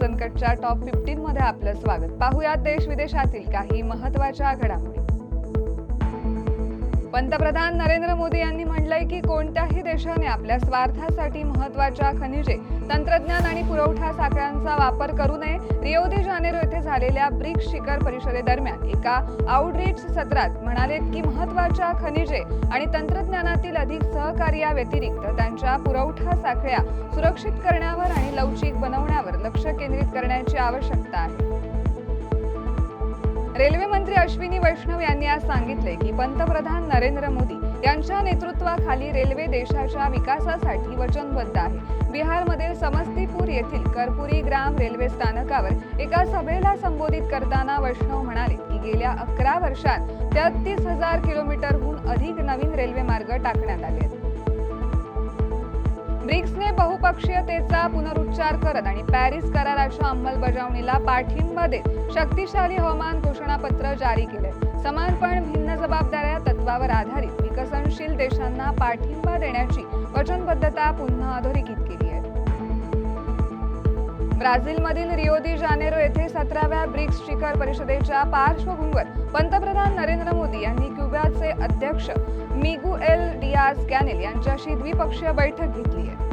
संकटच्या top fifteen मध्ये आपलं स्वागत. पाहुयात देश विदेशातील काही महत्त्वाच्या घडामोडी. पंतप्रधान नरेंद्र मोदी यांनी म्हटलंय की कोणत्याही देशाने आपल्या स्वार्थासाठी महत्त्वाच्या खनिजे तंत्रज्ञान आणि पुरवठा साखळ्यांचा वापर करू नये. रिओ दे जानेरो येथे झालेल्या ब्रिक्स शिखर परिषदेदरम्यान एका आउटरीच सत्रात म्हणालेत की महत्त्वाच्या खनिजे आणि तंत्रज्ञानातील अधिक सहकार्याव्यतिरिक्त त्यांच्या पुरवठा साखळ्या सुरक्षित करण्यावर आणि लवचिक बनवण्यावर लक्ष केंद्रित करण्याची आवश्यकता आहे. रेल्वे मंत्री अश्विनी वैष्णव यांनी आज सांगितले की पंतप्रधान नरेंद्र मोदी यांच्या नेतृत्वाखाली रेल्वे देशाच्या विकासासाठी वचनबद्ध आहे. बिहारमधील समस्तीपूर येथील करपुरी ग्राम रेल्वे स्थानकावर एका सभेला संबोधित करताना वैष्णव म्हणाले की गेल्या अकरा वर्षात तेहतीस हजार किलोमीटरहून अधिक नवीन रेल्वे मार्ग टाकण्यात आले आहेत. ब्रिक्सने बहुपक्षीयतेचा पुनरुच्चार करत आणि पॅरिस कराराच्या अंमलबजावणीला पाठिंबा देत शक्तिशाली हवामान घोषणापत्र जारी केले. समान पण भिन्न जबाबदाऱ्या तत्वावर आधारित विकसनशील देशांना पाठिंबा देण्याची वचनबद्धता पुन्हा अधोरेखित केली आहे. ब्राझीलमधील रिओ दी जानेरो येथे सतराव्या ब्रिक्स शिखर परिषदेच्या पार्श्वभूमीवर पंतप्रधान नरेंद्र मोदी यांनी क्युबाचे अध्यक्ष मिगुएल डियाज कॅनेल यांच्याशी द्विपक्षीय बैठक घेतली आहे.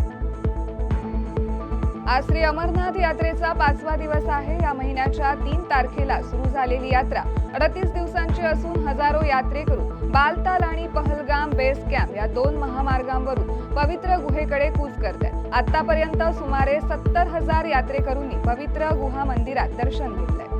आज श्री अमरनाथ यात्रेचा पाचवा दिवस आहे. या महिन्याच्या तीन तारखेला सुरू झालेली यात्रा अडतीस दिवसांची असून हजारो यात्रेकरू बालताल आणि पहलगाम बेस कॅम्प या दोन महामार्गांवरून पवित्र गुहेकडे कूच करतात. आतापर्यंत सुमारे सत्तर हजार यात्रेकरूंनी पवित्र गुहा मंदिरात दर्शन घेतलंय.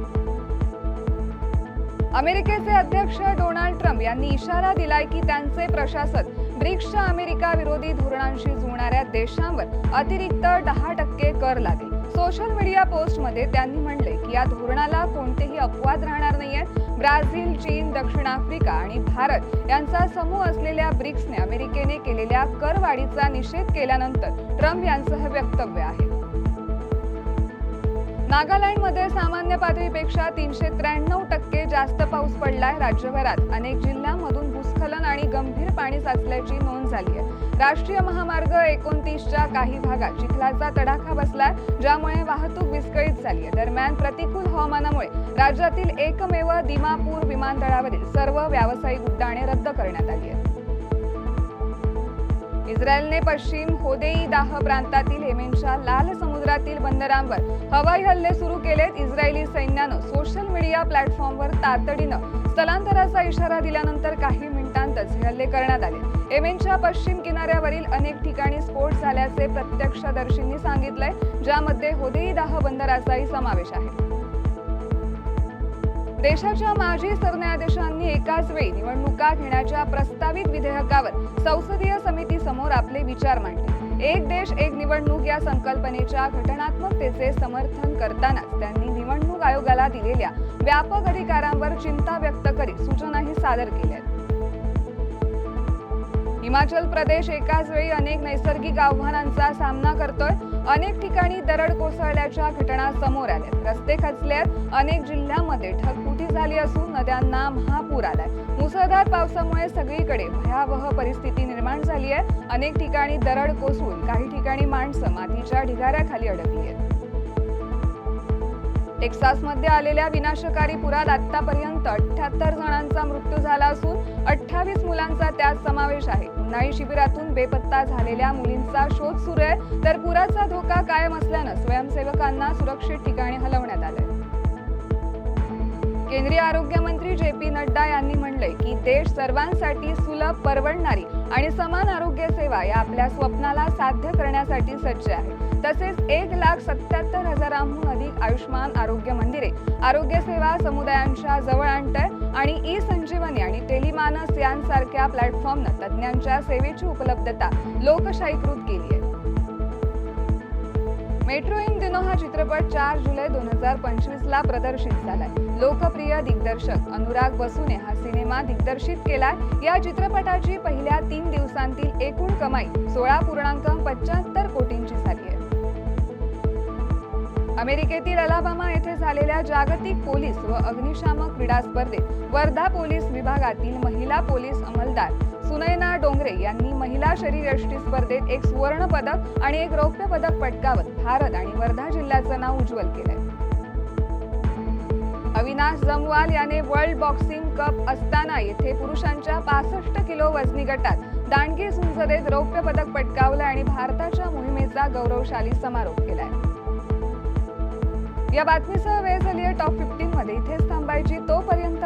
अमेरिकेचे अध्यक्ष डोनाल्ड ट्रम्प यांनी इशारा दिलाय की त्यांचे प्रशासन ब्रिक्सच्या अमेरिका विरोधी धोरणांशी जुळणाऱ्या देशांवर अतिरिक्त दहा टक्के कर लागेल सोशल मीडिया पोस्टमध्ये त्यांनी म्हणले की या धोरणाला कोणतेही अपवाद राहणार नाहीयेत ब्राझील चीन दक्षिण आफ्रिका आणि भारत यांचा समूह असलेल्या ब्रिक्सने अमेरिकेने केलेल्या करवाढीचा निषेध केल्यानंतर ट्रम्प यांचं हे वक्तव्य आहे. नागालँडमध्ये सामान्य पातळीपेक्षा तीनशे त्र्याण्णव टक्के जास्त पाऊस पडलाय राज्यभरात. अनेक जिल्ह्यांमधून भूस्खलन आणि गंभीर पाणी साचल्याची नोंद झाली आहे. राष्ट्रीय महामार्ग एकोणतीसच्या काही भागात चिखलाचा तडाखा बसलाय ज्यामुळे वाहतूक विस्कळीत झाली आहे. दरम्यान प्रतिकूल हवामानामुळे राज्यातील एकमेव दिमापूर विमानतळावरील सर्व व्यावसायिक उड्डाणे रद्द करण्यात आली आहेत. इस्रायलने पश्चिम होदेई दाह प्रांतातील हेमेनच्या लाल समुद्रातील बंदरांवर हवाई हल्ले सुरू केलेत इस्रायली सैन्यानं. सोशल मीडिया प्लॅटफॉर्मवर तातडीनं स्थलांतराचा इशारा दिल्यानंतर काही मिनिटांतच हे हल्ले करण्यात आले. येमेनच्या पश्चिम किनाऱ्यावरील अनेक ठिकाणी स्फोट झाल्याचे प्रत्यक्षदर्शींनी सांगितलंय ज्यामध्ये होदेई दाह बंदराचाही समावेश आहे. देशाच्या माजी सरन्यायाधीशांनी एकाच वेळी निवडणुका घेण्याच्या प्रस्तावित विधेयकावर संसदीय समितीसमोर आपले विचार मांडले. एक देश एक निवडणूक या संकल्पनेच्या घटनात्मकतेचे समर्थन करतानाच त्यांनी निवडणूक आयोगाला दिलेल्या व्यापक अधिकारांवर चिंता व्यक्त करीत सूचनाही सादर केल्या हिमाचल प्रदेश एकाच वेळी अनेक नैसर्गिक आव्हानांचा सामना करतोय. अनेक ठिकाणी दरड कोसळल्याच्या घटना समोर आल्यात. रस्ते खचल्यात अनेक जिल्ह्यांमध्ये ढगफुटी झाली असून नद्यांना महापूर आलाय. मुसळधार पावसामुळे सगळीकडे भयावह परिस्थिती निर्माण झाली आहे. अनेक ठिकाणी दरड कोसळून काही ठिकाणी माणसं मातीच्या ढिगाऱ्याखाली अडकली आहेत. टेक्सासमध्ये आलेल्या विनाशकारी पुरात आतापर्यंत अठ्याहत्तर जणांचा मृत्यू झाला असून अठ्ठावीस मुलांचा त्यात समावेश आहे. उन्हाळी शिबिरातून बेपत्ता झालेल्या मुलींचा शोध सुरू आहे तर पुराचा धोका कायम असल्यानं स्वयंसेवकांना सुरक्षित ठिकाणी हलवण्यात आलंय. केंद्रीय आरोग्य मंत्री जे पी नड्डा यांनी म्हणले की देश सर्वांसाठी सुलभ परवडणारी आणि समान आरोग्य सेवा या आपल्या स्वप्नाला साध्य करण्यासाठी सज्ज आहे. तसेच एक लाख सत्याहत्तर हजारांहून अधिक आयुष्मान आरोग्य मंदिरे आरोग्य सेवा समुदायांच्या जवळ आणत आहे आणि ई संजीवनी आणि टेलिमानस यांसारख्या प्लॅटफॉर्मनं तज्ज्ञांच्या सेवेची उपलब्धता लोकशाहीकृत केली आहे. मेट्रो इन दिनो हा चित्रपट चार जुलै दोन हजार पंचवीस ला प्रदर्शित झालाय. लोकप्रिय दिग्दर्शक अनुराग बसूने हा सिनेमा दिग्दर्शित केलाय. या चित्रपटाची पहिल्या तीन दिवसांतील एकूण कमाई सोळा पूर्णांक पंच्याहत्तर कोटींची झाली आहे. अमेरिकेतील अलाबामा येथे झालेल्या जागतिक पोलीस व अग्निशामक क्रीडा स्पर्धेत वर्धा पोलीस विभागातील महिला पोलीस अंमलदार सुनैना डोंगरे यांनी महिला शरीरयष्टी स्पर्धेत एक सुवर्ण पदक आणि एक रौप्य पदक पटकावत भारत आणि वर्धा जिल्ह्याचं नाव उज्ज्वल केलंय. अविनाश जमवाल याने वर्ल्ड बॉक्सिंग कप असताना येथे पुरुषांच्या पासष्ट किलो वजनी गटात दांडगी संसदेत रौप्य पदक पटकावलं आणि भारताच्या मोहिमेचा गौरवशाली समारोप केलाय. या बातमीसह वेळ झाली आहे टॉप फिफ्टीन मध्ये. इथेच थांबायची तोपर्यंत